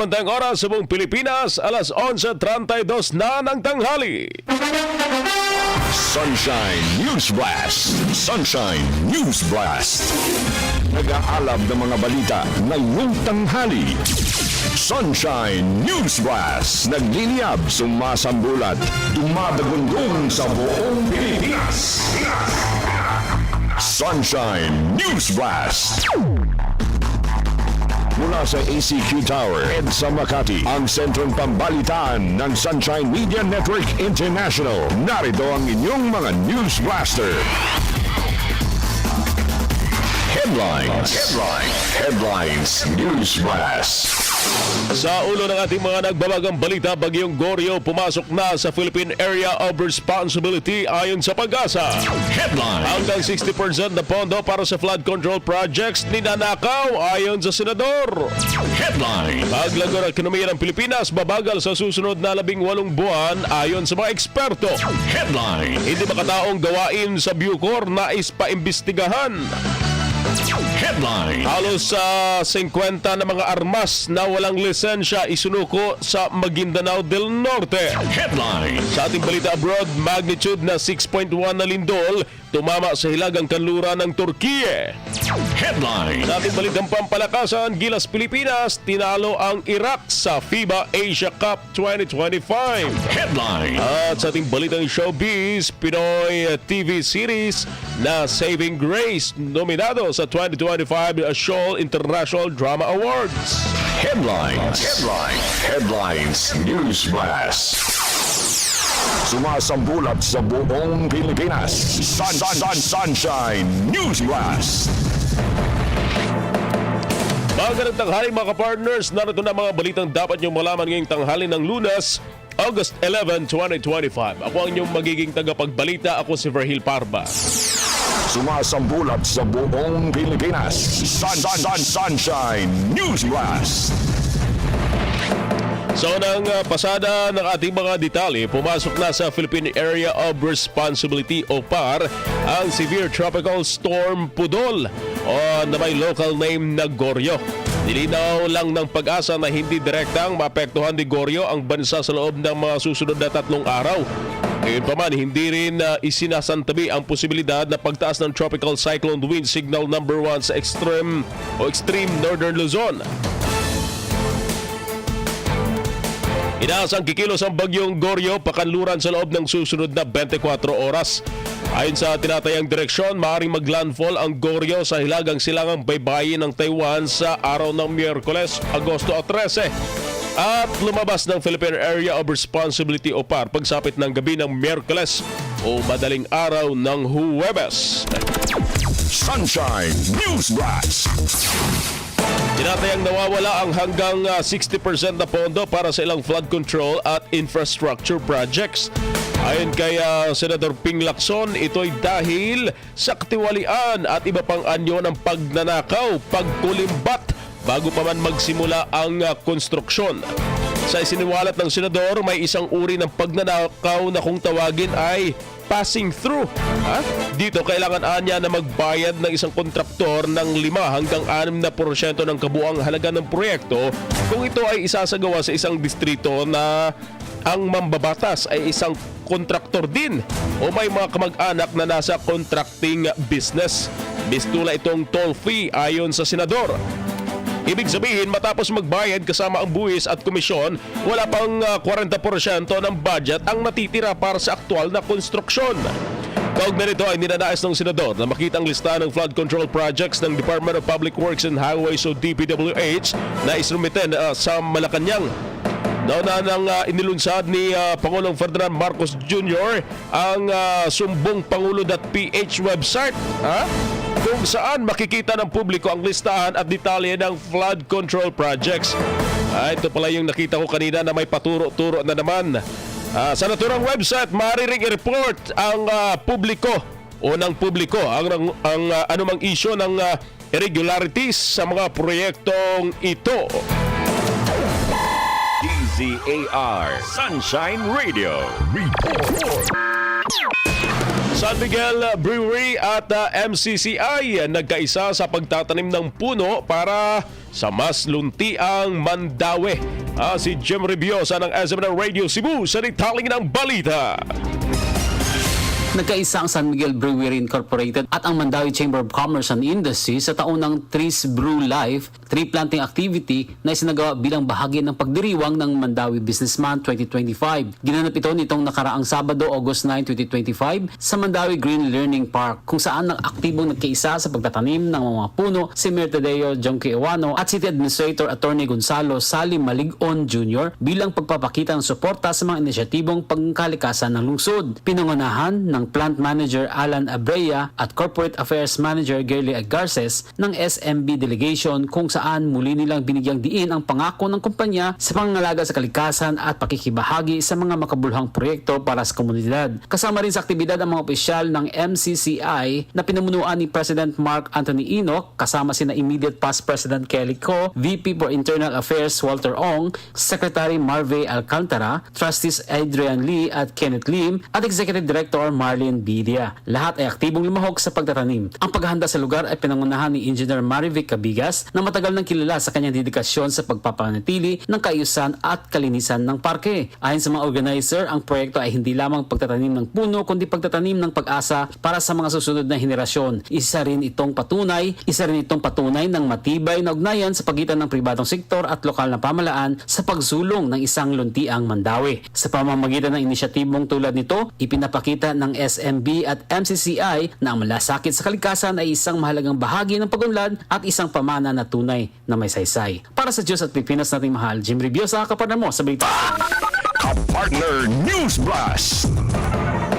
Pamantang oras sa buong Pilipinas, alas 11.32 na ng tanghali. Sunshine News Blast. Sunshine News Blast. Nag-aalab ng mga balita ngayong tanghali. Sunshine News Blast. Nagliliyab, sumasambulat, dumadagundong sa buong Pilipinas. Sunshine News Blast. Mula sa ACQ Tower, EDSA Makati, ang sentrong pambalitaan ng Sunshine Media Network International. Narito ang inyong mga News Blaster. Headlines. Headlines. Headlines. News Blast. Sa ulo ng ating mga nagbabagang balita, Bagyong Goryo pumasok na sa Philippine Area of Responsibility ayon sa pag-asa. Headlines. Hanggang 60% na pondo para sa flood control projects ninanakaw ayon sa senador. Headlines. Paglago ng ekonomiya ng Pilipinas, babagal sa susunod na labing walong buwan ayon sa mga eksperto. Headlines. Hindi makataong gawain sa Bucor na ispaimbestigahan. Headlines. Halos sa 50 na mga armas na walang lisensya isunuko sa Maguindanao del Norte. Headlines. Sa ating balita abroad, magnitude na 6.1 na lindol tumama sa hilagang kanluran ng Turkiye. Headlines. Sa ating balitang pampalakasan, Gilas Pilipinas, tinalo ang Iraq sa FIBA Asia Cup 2025. Headlines. At sa ating balitang showbiz, Pinoy TV series na Saving Grace, nominado sa 2025 Shoal International Drama Awards. Headlines. Headlines. Headlines. News Blast. Sumasambulat sa buong Pilipinas. Sun, sun, sun, sunshine News Blast. Magandang tanghali mga ka-partners, narito na mga balitang dapat niyong malaman ngayong tanghali ng lunas, August 11, 2025. Ako ang inyong magiging tagapagbalita, ako si Verhil Parba. Sumasambulat sa buong Pilipinas. Sun, sun, sun, sunshine News Blast. Sa unang uh, pasada ng ating mga detalye, pumasok na sa Philippine Area of Responsibility o PAR ang Severe Tropical Storm Pudol o na may local name na Goryo. Nilinaw lang ng pag-asa na hindi direktang maapektuhan ni Goryo ang bansa sa loob ng mga susunod na tatlong araw. Ngayon pa man, hindi rin uh, isinasantabi ang posibilidad na pagtaas ng Tropical Cyclone Wind Signal number 1 sa extreme o extreme northern Luzon. Inaasang kikilos ang bagyong Goryo pakanluran sa loob ng susunod na 24 oras. Ayon sa tinatayang direksyon, maaaring maglandfall ang Goryo sa hilagang silangang baybayin ng Taiwan sa araw ng Miyerkules, Agosto 13. At lumabas ng Philippine Area of Responsibility o PAR pagsapit ng gabi ng Miyerkules o madaling araw ng Huwebes. Sunshine News Blast. Tinatayang nawawala ang hanggang ah, 60% na pondo para sa ilang flood control at infrastructure projects. Ayon kay ah, Senador Ping Lacson, ito'y dahil sa katiwalian at iba pang anyo ng pagnanakaw, pagkulimbat bago pa man magsimula ang ah, konstruksyon. Sa isiniwalat ng senador, may isang uri ng pagnanakaw na kung tawagin ay passing through. Ha? Dito kailangan anya na magbayad ng isang kontraktor ng 5 hanggang 6 na porsyento ng kabuang halaga ng proyekto kung ito ay isasagawa sa isang distrito na ang mambabatas ay isang kontraktor din o may mga kamag-anak na nasa contracting business. Bistula itong toll fee ayon sa senador. Ibig sabihin, matapos magbayad kasama ang buwis at komisyon, wala pang ah, 40% ng budget ang natitira para sa aktual na konstruksyon. Kaugnay nito ay ninanais ng senador na makita ang lista ng flood control projects ng Department of Public Works and Highways o DPWH na isumiten ah, sa Malacanang. Nauna nang uh, inilunsad ni ah, Pangulong Ferdinand Marcos Jr. ang ah, sumbongpangulo.ph website ha? Kung saan makikita ng publiko ang listahan at detalye ng flood control projects. Ah, ito pala yung nakita ko kanina na may paturo-turo na naman Ah, sa naturang website, maaaring i-report ang ah, publiko o ng publiko ang, ang ah, anumang issue ng ah, irregularities sa mga proyektong ito. DZAR Sunshine Radio. Report. San Miguel Brewery at uh, MCCI nagkaisa sa pagtatanim ng puno para sa mas luntiang Mandawi. Ah, si Jim Reviosa ng SMN Radio Cebu sa detalye ng balita. Nagkaisa ang San Miguel Brewery Incorporated at ang Mandawi Chamber of Commerce and Industry sa taunang Trees Brew Life tree planting activity na isinagawa bilang bahagi ng pagdiriwang ng Mandawi Business Month 2025. Ginanap ito nitong nakaraang Sabado, August 9, 2025 sa Mandawi Green Learning Park kung saan ang aktibong nagkaisa sa pagtatanim ng mga puno si Mayor Tadeo Jonque Iwano at City Administrator Attorney Gonzalo Salim Maligon Jr. bilang pagpapakita ng suporta sa mga inisyatibong pangkalikasan ng lungsod. Pinangunahan ng Plant Manager Alan Abreya at Corporate Affairs Manager Gerly Garces ng SMB Delegation kung saan muli nilang binigyang diin ang pangako ng kumpanya sa pangangalaga sa kalikasan at pakikibahagi sa mga makabuluhang proyekto para sa komunidad. Kasama rin sa aktibidad ang mga opisyal ng MCCI na pinamunuan ni President Mark Anthony Enoch kasama sina immediate past President Kelly Co, VP for Internal Affairs Walter Ong, Secretary Marve Alcantara, Trustees Adrian Lee at Kenneth Lim at Executive Director Marlene Bidia. Lahat ay aktibong lumahok sa pagtatanim. Ang paghahanda sa lugar ay pinangunahan ni Engineer Marivic Cabigas na matagal nang kilala sa kanyang dedikasyon sa pagpapanatili ng kaayusan at kalinisan ng parke. Ayon sa mga organizer, ang proyekto ay hindi lamang pagtatanim ng puno kundi pagtatanim ng pag-asa para sa mga susunod na henerasyon. Isa rin itong patunay, isa rin itong patunay ng matibay na ugnayan sa pagitan ng pribadong sektor at lokal na pamalaan sa pagsulong ng isang luntiang mandawi. Sa pamamagitan ng inisyatibong tulad nito, ipinapakita ng SMB at MCCI na ang malasakit sa kalikasan ay isang mahalagang bahagi ng pagunlad at isang pamana na tunay na may saysay. Para sa Diyos at Pilipinas nating mahal, Jim Reviosa, kapartner mo sa Balita. Partner News Blast.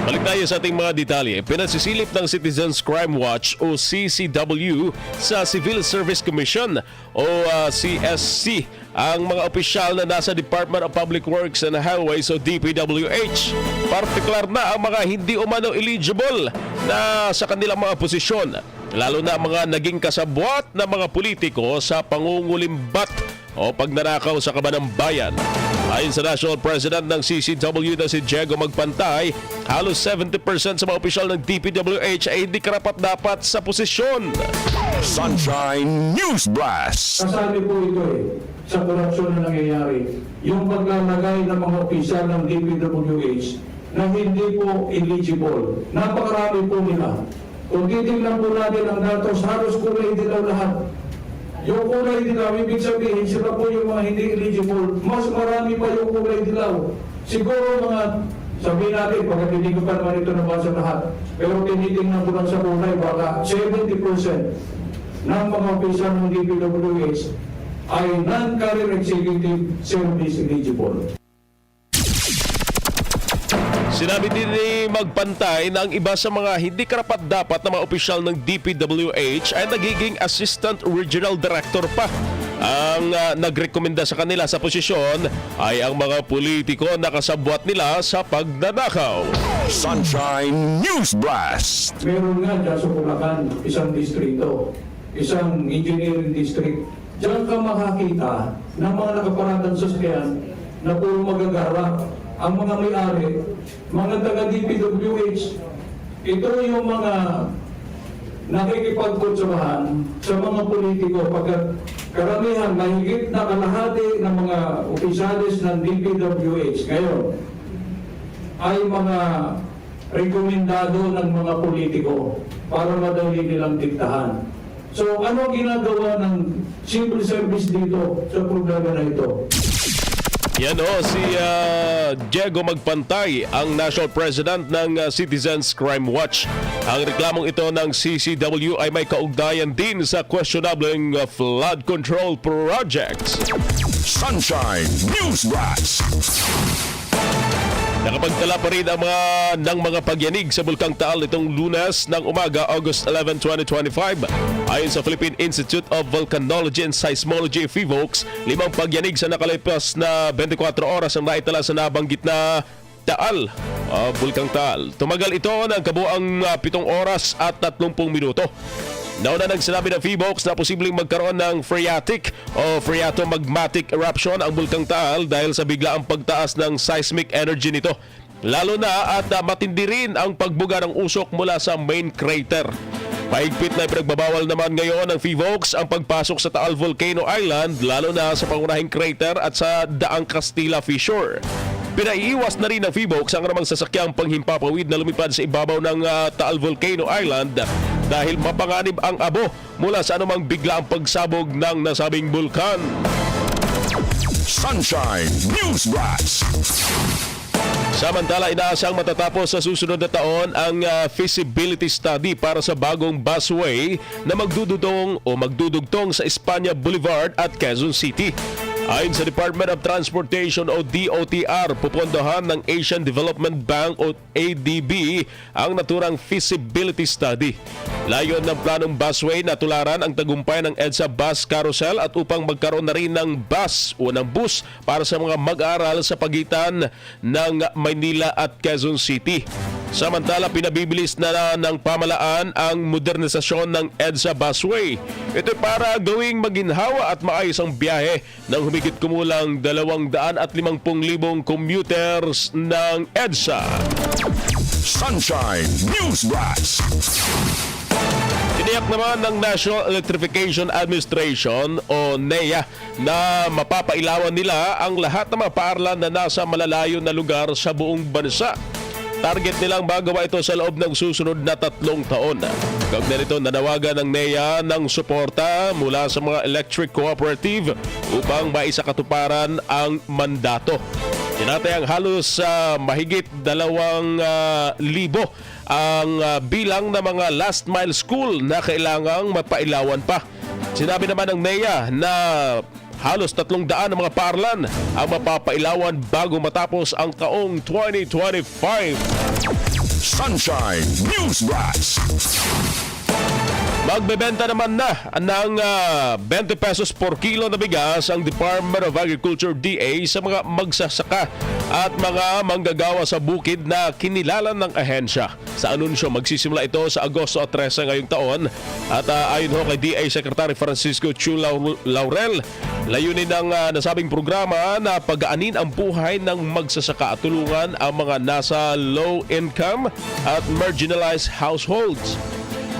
Balik tayo sa ating mga detalye. Pinasisilip ng Citizens Crime Watch o CCW sa Civil Service Commission o ah, CSC ang mga opisyal na nasa Department of Public Works and Highways o DPWH. Partikular na ang mga hindi umano eligible na sa kanilang mga posisyon. Lalo na ang mga naging kasabwat na mga politiko sa pangungulimbat o pagnanakaw sa kabanang bayan. Ayon sa National President ng CCW na si Diego Magpantay, halos 70% sa mga opisyal ng DPWH ay hindi karapat dapat sa posisyon. Sunshine News Blast. Kasali po ito eh, sa korupsyon na nangyayari. Yung paglalagay ng mga opisyal ng DPWH na hindi po eligible. Napakarami po nila. Kung titignan po natin ang datos, halos kulay dilaw lahat. Yung kulay dilaw, ibig sabihin, sila po yung mga hindi eligible. Mas marami pa yung kulay dilaw. Siguro mga, sabihin natin, pagkat hindi ko pa naman ito nabasa lahat, pero tinitingnan ko lang sa kulay, baka 70% ng mga opisyal ng DPWH ay non-career executive service eligible. Sinabi din ni Magpantay na ang iba sa mga hindi karapat dapat na mga opisyal ng DPWH ay nagiging Assistant Regional Director pa. Ang ah, nagrekomenda sa kanila sa posisyon ay ang mga politiko na kasabwat nila sa pagnanakaw. Sunshine News Blast. Meron nga dyan sa Bulacan, isang distrito, isang engineering district. Diyan ka makakita ng mga nakaparatang sasakyan na puro magagara. Ang mga may-ari, mga taga-DPWH, ito yung mga nakikipagkutsabahan sa mga politiko pagkat karamihan, mahigit na kalahati ng mga opisyalis ng DPWH ngayon ay mga rekomendado ng mga politiko para madali nilang diktahan. So ano ginagawa ng civil service dito sa problema na ito? Yan o, si ah, Diego Magpantay, ang National President ng ah, Citizens Crime Watch. Ang reklamong ito ng CCW ay may kaugnayan din sa questionableng ah, flood control projects. Sunshine News Blast. Nakapagtala pa rin ang mga, ng mga pagyanig sa Bulkang Taal itong lunas ng umaga, August 11, 2025. Ayon sa Philippine Institute of Volcanology and Seismology, PHIVOLCS, limang pagyanig sa nakalipas na 24 oras ang naitala sa nabanggit na Taal, ah, Bulkang Taal. Tumagal ito ng kabuang ah, 7 oras at 30 minuto. Nauna nang sinabi ng PHIVOLCS na posibleng magkaroon ng phreatic o phreatomagmatic eruption ang Bulkang Taal dahil sa biglaang pagtaas ng seismic energy nito. Lalo na at matindi rin ang pagbuga ng usok mula sa main crater. Mahigpit na pinagbabawal naman ngayon ng PHIVOLCS ang pagpasok sa Taal Volcano Island lalo na sa pangunahing crater at sa Daang Castilla Fissure. Pinaiiwas na rin ng PHIVOLCS ang namang sasakyang panghimpapawid na lumipad sa ibabaw ng ah, Taal Volcano Island dahil mapanganib ang abo mula sa anumang biglaang pagsabog ng nasabing bulkan. Sunshine News Blast. Samantala, inaasang matatapos sa susunod na taon ang ah, feasibility study para sa bagong busway na magdududong o magdudugtong sa Espanya Boulevard at Quezon City. Ayon sa Department of Transportation o DOTR, pupondohan ng Asian Development Bank o ADB ang naturang feasibility study. Layon ng planong busway na tularan ang tagumpay ng EDSA Bus Carousel at upang magkaroon na rin ng bus o ng bus para sa mga mag-aaral sa pagitan ng Maynila at Quezon City. Samantala, pinabibilis na ng pamalaan ang modernisasyon ng EDSA Busway. Ito para gawing maginhawa at maayos ang biyahe ng humigit kumulang 250,000 commuters ng EDSA. Sunshine News Blast. Tiniyak naman ng National Electrification Administration o NEA na mapapailawan nila ang lahat ng mga paaralan na nasa malalayo na lugar sa buong bansa. Target nilang magawa ito sa loob ng susunod na tatlong taon. Kaugnay nito, nanawagan ng NEA ng suporta mula sa mga electric cooperative upang maisakatuparan ang mandato. Tinatayang halos sa mahigit dalawang ah, libo ang ah, bilang ng mga last mile school na kailangang mapailawan pa. Sinabi naman ng NEA na halos tatlong daan ng mga paaralan ang mapapailawan bago matapos ang taong 2025. Sunshine News Blast. Magbebenta naman na ng ah, 20 pesos per kilo na bigas ang Department of Agriculture DA sa mga magsasaka at mga manggagawa sa bukid na kinilalan ng ahensya. Sa anunsyo, magsisimula ito sa Agosto 13 ngayong taon at ah, ayon ho kay DA Secretary Francisco Chu Lau- Laurel, layunin ng ah, nasabing programa na pagaanin ang buhay ng magsasaka at tulungan ang mga nasa low income at marginalized households.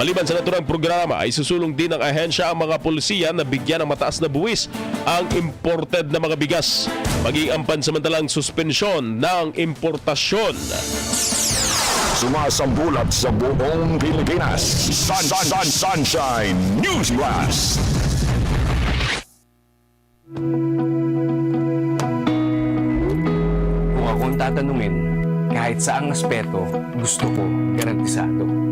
Maliban sa naturang programa ay susulong din ng ahensya ang mga pulisiya na bigyan ng mataas na buwis ang imported na mga bigas. Maging ang pansamantalang suspensyon ng importasyon. Sumasambulat sa buong Pilipinas. Sun, sun, sun, Sunshine News Blast. Kung ako ang tatanungin, kahit saang aspeto, gusto ko garantisado.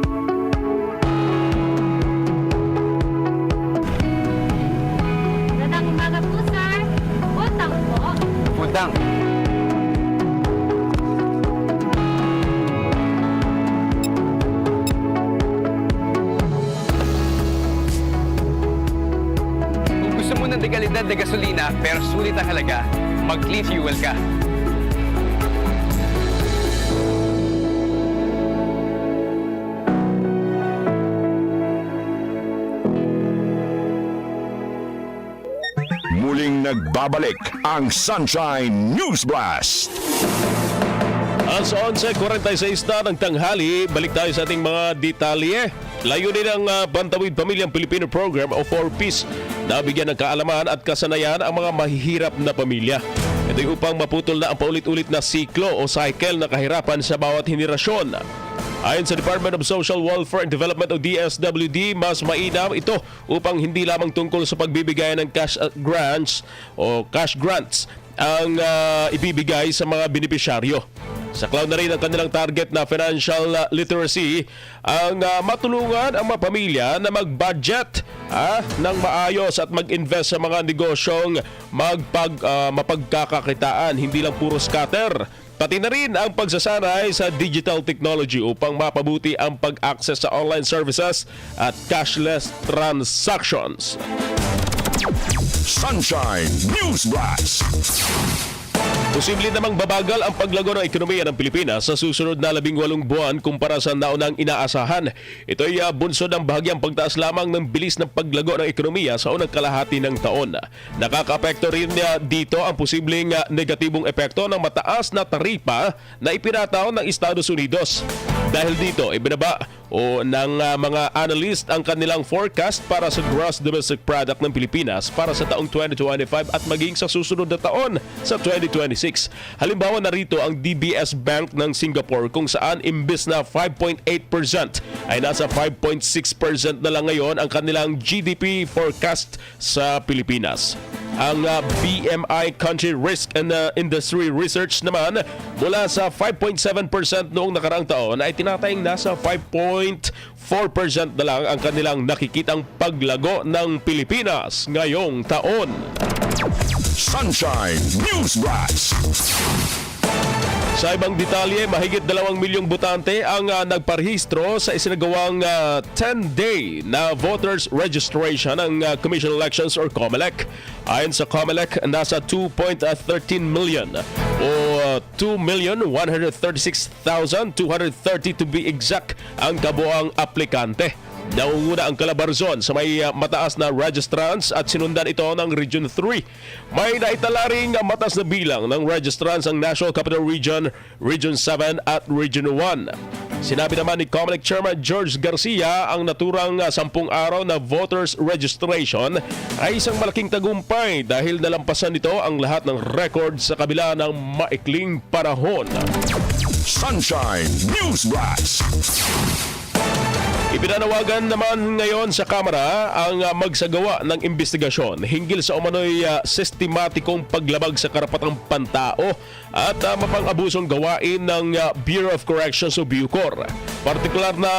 Ang halaga, mag-clean fuel ka. Muling nagbabalik ang Sunshine News Blast. Alas 11.46 na ng tanghali, balik tayo sa ating mga detalye. Layunin ng uh, Bantawid Pamilyang Pilipino Program o 4Ps na bigyan ng kaalaman at kasanayan ang mga mahihirap na pamilya. Ito'y upang maputol na ang paulit-ulit na siklo o cycle na kahirapan sa bawat henerasyon. Ayon sa Department of Social Welfare and Development o DSWD, mas mainam ito upang hindi lamang tungkol sa pagbibigay ng cash uh, grants o cash grants ang uh, ibibigay sa mga benepisyaryo. Saklaw na rin ang kanilang target na financial uh, literacy ang uh, matulungan ang mga pamilya na mag-budget ah, ng maayos at mag-invest sa mga negosyong magpag, uh, mapagkakakitaan, hindi lang puro scatter. Pati na rin ang pagsasanay sa digital technology upang mapabuti ang pag-access sa online services at cashless transactions. Sunshine News Blast. Posible namang babagal ang paglago ng ekonomiya ng Pilipinas sa susunod na labing walong buwan kumpara sa naunang inaasahan. Ito ay uh, bunsod ng bahagyang pagtaas lamang ng bilis ng paglago ng ekonomiya sa unang kalahati ng taon. Nakaka-apekto rin uh, dito ang posibleng uh, negatibong epekto ng mataas na taripa na ipinataw ng Estados Unidos. Dahil dito, ibinaba o ng uh, mga analyst ang kanilang forecast para sa gross domestic product ng Pilipinas para sa taong 2025 at maging sa susunod na taon sa 2026. Halimbawa narito ang DBS Bank ng Singapore kung saan imbes na 5.8% ay nasa 5.6% na lang ngayon ang kanilang GDP forecast sa Pilipinas. Ang uh, BMI Country Risk and uh, Industry Research naman mula sa 5.7% noong nakaraang taon ay tinatayang nasa 5.4% na lang ang kanilang nakikitang paglago ng Pilipinas ngayong taon. Sunshine News Blast. Sa ibang detalye, mahigit dalawang milyong botante ang uh, nagparehistro sa isinagawang uh, 10-day na voters registration ng uh, Commission on Elections or COMELEC. Ayon sa COMELEC, nasa 2.13 million o uh, 2,136,230 to be exact ang kabuang aplikante. Naunguna ang Calabarzon sa may uh, mataas na registrants at sinundan ito ng Region 3. May naitala ring uh, mataas na bilang ng registrants ang National Capital Region, Region 7 at Region 1. Sinabi naman ni Comelec Chairman George Garcia ang naturang uh, sampung araw na voters registration ay isang malaking tagumpay dahil nalampasan nito ang lahat ng record sa kabila ng maikling panahon. Sunshine News Blast. Ipinanawagan naman ngayon sa Kamara ang uh, magsagawa ng investigasyon hinggil sa umano'y uh, sistematikong paglabag sa karapatang pantao at uh, mapang-abusong gawain ng uh, Bureau of Corrections o Bucor. Partikular na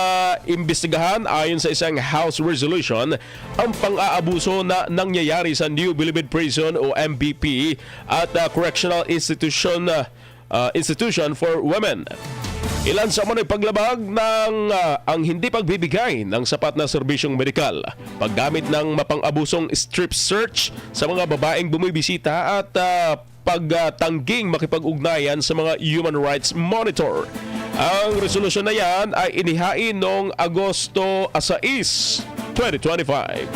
imbestigahan ayon sa isang House resolution ang pang-aabuso na nangyayari sa New Bilibid Prison o MBP at uh, Correctional Institution uh, uh, Institution for Women. Ilan sa mga paglabag ng ah, ang hindi pagbibigay ng sapat na serbisyong medikal, paggamit ng mapang-abusong strip search sa mga babaeng bumibisita at ah, pagtangging makipag-ugnayan sa mga human rights monitor. Ang resolusyon na yan ay inihain noong Agosto 6, 2025.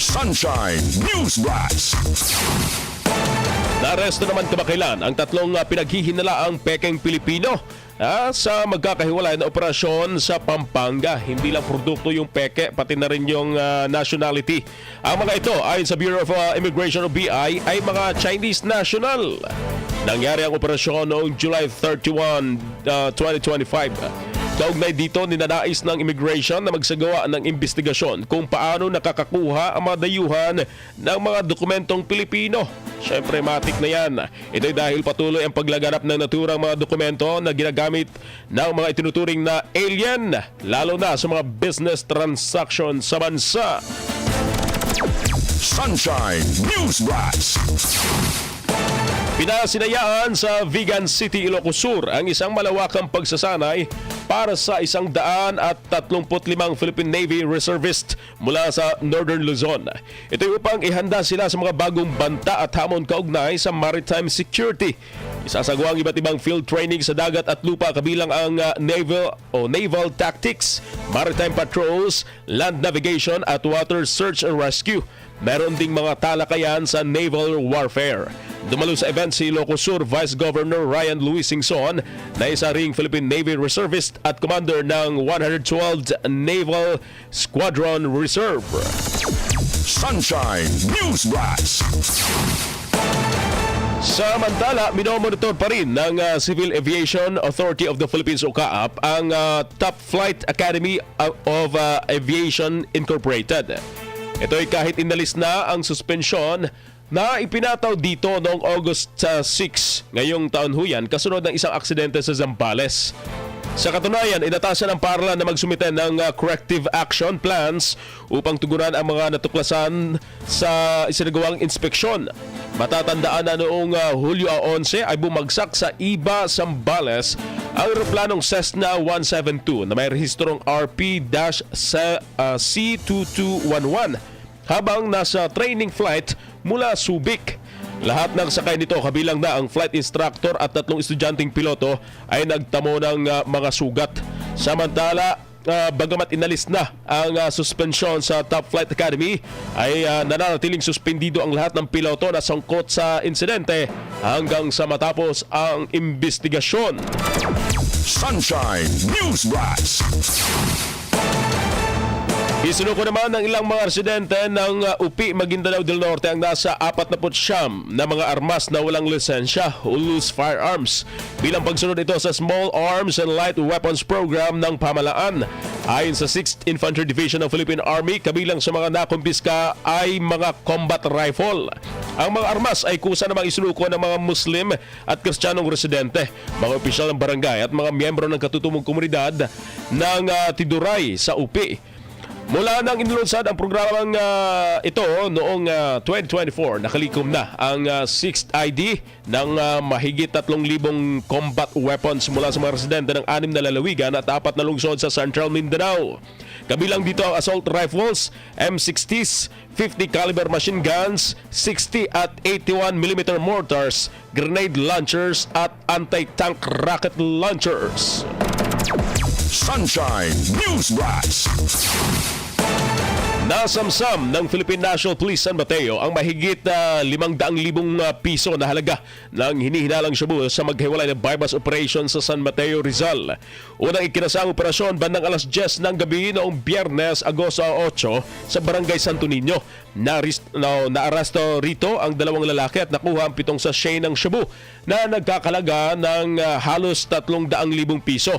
Sunshine News Blast. Naaresto naman kamakailan ang tatlong uh, pinaghihinalaang pekeng Pilipino ah, sa magkakahiwalay na operasyon sa Pampanga. Hindi lang produkto yung peke, pati na rin yung ah, nationality. Ang mga ito, ayon sa Bureau of ah, Immigration o BI, ay mga Chinese national. Nangyari ang operasyon noong July 31, ah, 2025. Kaugnay dito, ninanais ng immigration na magsagawa ng investigasyon kung paano nakakakuha ang mga dayuhan ng mga dokumentong Pilipino. Siyempre, matik na yan. Ito'y dahil patuloy ang paglaganap ng naturang mga dokumento na ginagamit ng mga itinuturing na alien, lalo na sa mga business transaction sa bansa. Sunshine News Blast. Pinasinayaan sa Vegan City, Ilocos Sur ang isang malawakang pagsasanay para sa isang daan at 35 Philippine Navy reservist mula sa Northern Luzon. Ito ay upang ihanda sila sa mga bagong banta at hamon kaugnay sa maritime security. Isasagawa ang iba't ibang field training sa dagat at lupa kabilang ang uh, naval o naval tactics, maritime patrols, land navigation at water search and rescue. Meron ding mga talakayan sa naval warfare. Dumalo sa event si Ilocos Sur Vice Governor Ryan Luis Singson na isa ring Philippine Navy Reservist at commander ng 112th Naval Squadron Reserve. Sunshine News Blast. Samantala, minomonitor pa rin ng uh, Civil Aviation Authority of the Philippines o CAAP ang uh, Top Flight Academy of uh, Aviation Incorporated. Ito ay kahit inalis na ang suspensyon na ipinataw dito noong August uh, 6 ngayong taon ho yan kasunod ng isang aksidente sa Zambales. Sa katunayan, inatasan ng Parla na magsumite ng uh, corrective action plans upang tugunan ang mga natuklasan sa isinagawang inspeksyon. Matatandaan na noong uh, Hulyo 11 ay bumagsak sa Iba, Zambales ang aeroplanong Cessna 172 na may rehistrong RP-C2211 habang nasa training flight mula Subic. Lahat ng sakay nito kabilang na ang flight instructor at tatlong estudyanteng piloto ay nagtamo ng uh, mga sugat. Samantala, uh, bagamat inalis na ang uh, suspensyon sa Top Flight Academy, ay uh, nananatiling suspendido ang lahat ng piloto na sangkot sa insidente hanggang sa matapos ang investigasyon. Sunshine News Blast. Isinuko naman ng ilang mga residente ng uh, UPI Maguindanao del Norte ang nasa 49 na mga armas na walang lisensya loose firearms bilang pagsunod ito sa Small Arms and Light Weapons Program ng pamalaan. Ayon sa 6th Infantry Division ng Philippine Army, kabilang sa mga nakumpiska ay mga combat rifle. Ang mga armas ay kusa namang isinuko ng mga Muslim at Kristiyanong residente, mga opisyal ng barangay at mga miyembro ng katutumong komunidad ng uh, Tiduray sa UPI. Mula nang inilunsad ang programang ah, ito noong ah, 2024, nakalikom na ang ah, 6th ID ng ah, mahigit 3,000 combat weapons mula sa mga residente ng anim na lalawigan at apat na lungsod sa Central Mindanao. Kabilang dito ang assault rifles, M60s, 50 caliber machine guns, 60 at 81 mm mortars, grenade launchers at anti-tank rocket launchers. Sunshine News Blast. Nasamsam ng Philippine National Police San Mateo ang mahigit uh, 500,000 uh, piso na halaga ng hinihinalang shabu sa maghiwalay na bypass operation sa San Mateo, Rizal. Unang ikinasa operasyon bandang alas 10 ng gabi noong Biyernes, Agosto 8 sa Barangay Santo Niño. Naris, no, naaresto rito ang dalawang lalaki at nakuha ang pitong sachet ng shabu na nagkakalaga ng uh, halos 300,000 piso.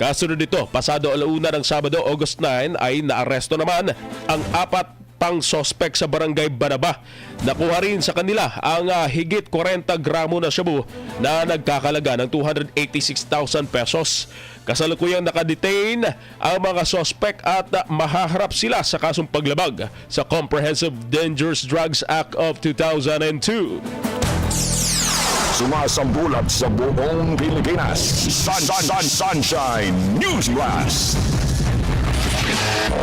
Kasunod nito, pasado alauna ng Sabado, August 9, ay naaresto naman ang apat pang sospek sa barangay Banaba. Nakuha rin sa kanila ang ah, higit 40 gramo na shabu na nagkakalaga ng 286,000 pesos. Kasalukuyang nakadetain ang mga sospek at ah, mahaharap sila sa kasong paglabag sa Comprehensive Dangerous Drugs Act of 2002. Sumasambulat sa buong Pilipinas. Sun, sun, sun, Sunshine News Blast.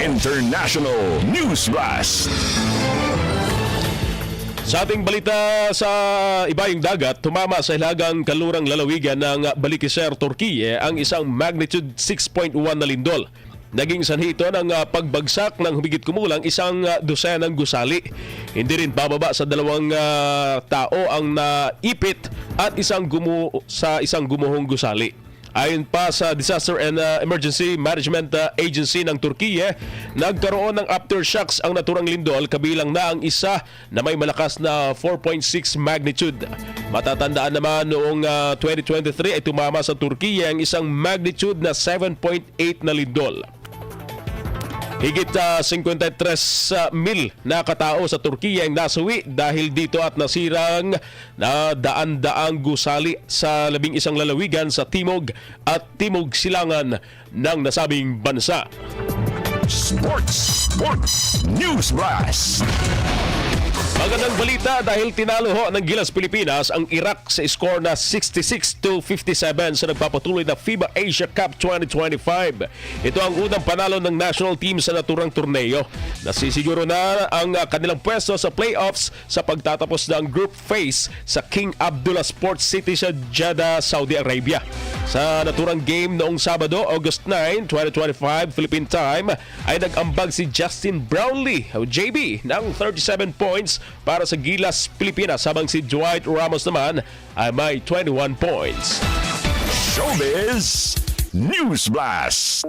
International News Blast. Sa ating balita sa ibayong dagat, tumama sa hilagang kalurang lalawigan ng Balikesir, Turkiye ang isang magnitude 6.1 na lindol. Naging sanhi ito ng ah, pagbagsak ng humigit kumulang isang uh, dosenang gusali. Hindi rin bababa sa dalawang ah, tao ang naipit at isang gumu sa isang gumuhong gusali. Ayon pa sa Disaster and uh, Emergency Management uh, Agency ng Turkiye, nagkaroon ng aftershocks ang naturang lindol kabilang na ang isa na may malakas na 4.6 magnitude. Matatandaan naman noong uh, 2023 ay tumama sa Turkiye ang isang magnitude na 7.8 na lindol. Higit uh, 53 uh, mil na katao sa Turkiya ang nasawi dahil dito at nasirang na daan-daang gusali sa labing isang lalawigan sa Timog at Timog Silangan ng nasabing bansa. Sports. Sports. News Blast. Magandang balita dahil tinalo ho ng Gilas Pilipinas ang Iraq sa score na 66 to 57 sa nagpapatuloy na FIBA Asia Cup 2025. Ito ang unang panalo ng national team sa naturang turneyo. Nasisiguro na ang kanilang pwesto sa playoffs sa pagtatapos ng group phase sa King Abdullah Sports City sa Jeddah, Saudi Arabia. Sa naturang game noong Sabado, August 9, 2025, Philippine time, ay nag-ambag si Justin Brownlee, JB, ng 37 points para sa Gilas, Pilipinas, habang si Dwight Ramos naman ay may 21 points. Showbiz. News Blast.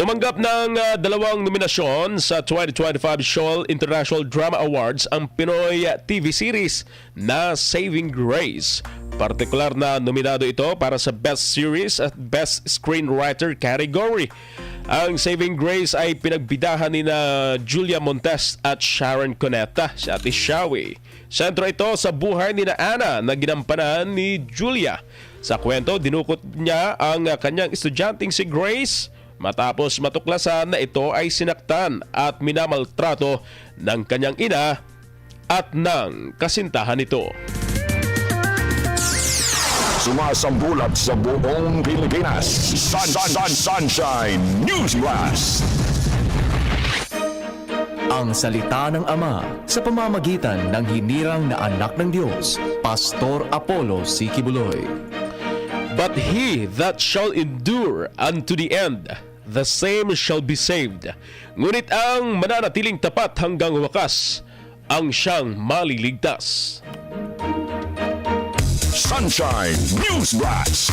Tumanggap ng uh, dalawang nominasyon sa 2025 Shoal International Drama Awards ang Pinoy TV series na Saving Grace. Partikular na nominado ito para sa Best Series at Best Screenwriter category. Ang Saving Grace ay pinagbidahan ni na Julia Montes at Sharon Coneta sa Ate Shawi. Sentro ito sa buhay ni na Ana na ginampanan ni Julia. Sa kwento, dinukot niya ang kanyang estudyanteng si Grace matapos matuklasan na ito ay sinaktan at minamaltrato ng kanyang ina at ng kasintahan nito. Sumasambulat sa buong Pilipinas. Sun, sun, sun, sunshine News Blast. Ang salita ng Ama sa pamamagitan ng hinirang na anak ng Diyos, Pastor Apollo C. Kibuloy. But he that shall endure unto the end, the same shall be saved. Ngunit ang mananatiling tapat hanggang wakas, ang siyang maliligtas. Sunshine News Blast.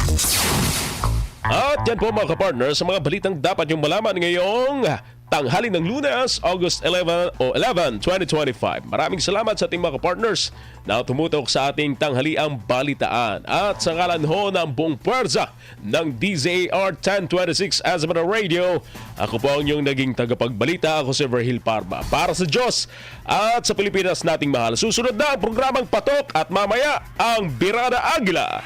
At yan po mga kapartner sa mga balitang dapat yung malaman ngayong tanghali ng lunes, August 11 o 11, 2025. Maraming salamat sa ating mga partners na tumutok sa ating tanghaliang balitaan. At sa ngalan ho ng buong puwersa ng DZAR 1026 Azamara Radio, ako po ang inyong naging tagapagbalita. Ako si Verhil Parma. Para sa Diyos at sa Pilipinas nating mahal. Susunod na ang programang Patok at mamaya ang Birada Agila.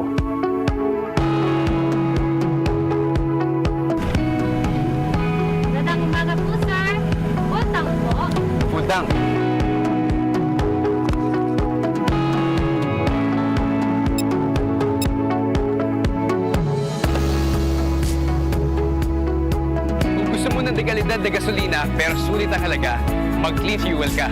Ang halaga, mag-clean fuel ka.